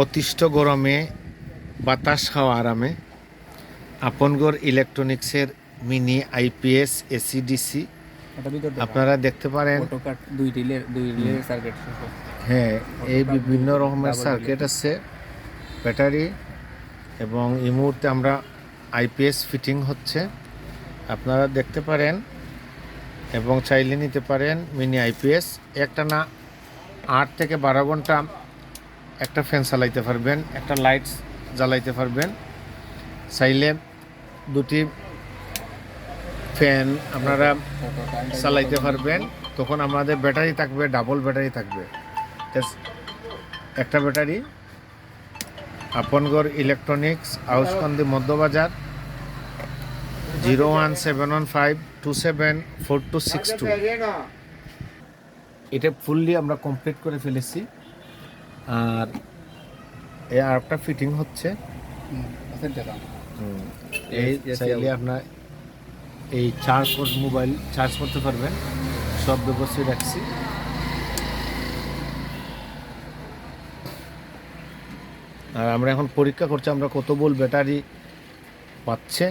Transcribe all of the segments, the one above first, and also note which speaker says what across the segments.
Speaker 1: অতিষ্ঠ গরমে বাতাস খাওয়া আরামে আপনগর ইলেকট্রনিক্সের মিনি আইপিএস এসিডিসি। আপনারা দেখতে পারেন।
Speaker 2: দুই রিলের দুই রিলের সার্কিট
Speaker 1: হ্যাঁ এই বিভিন্ন রকমের সার্কিট আছে ব্যাটারি এবং এই মুহূর্তে আমরা আইপিএস ফিটিং হচ্ছে। আপনারা দেখতে পারেন এবং চাইলে নিতে পারেন মিনি আইপিএস। একটা না আট থেকে বারো ঘণ্টা একটা ফ্যান চালাইতে পারবেন, একটা লাইট জ্বালাইতে পারবেন। চাইলে দুটি ফ্যান আপনারা চালাইতে পারবেন, তখন আমাদের ব্যাটারি থাকবে, ডাবল ব্যাটারি থাকবে। একটা battery Apongarh electronics Hauskandi Madhyabazar, zero one seven one five two seven four two six two. এটা ফুললি আমরা কমপ্লিট করে ফেলেছি। আর এই আরেকটা ফিটিং হচ্ছে। এই
Speaker 2: Yes, yes,
Speaker 1: চাইলে আপনার এই চার্জ মোবাইল চার্জ করতে পারবেন। সব ব্যবস্থায় রাখছি। আর আমরা এখন পরীক্ষা করছি আমরা কত বল ব্যাটারি পাচ্ছে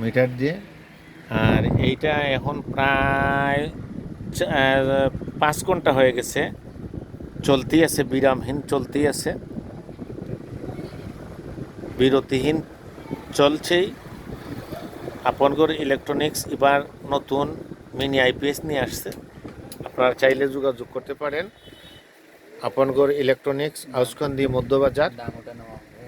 Speaker 1: মিটার দিয়ে। আর এইটা এখন প্রায় পাঁচ ঘণ্টা হয়ে গেছে। চলতেই আছে, বিরামহীন চলতেই আছে। বিরতিহীন চলছেই। আপনগর ইলেকট্রনিক্স এবার নতুন মিনি আইপিএস নিয়ে আসছে। আপনারা চাইলে যোগাযোগ করতে পারেন। আপনগর ইলেকট্রনিক্স আউসকান্দি, মধ্যবাজার।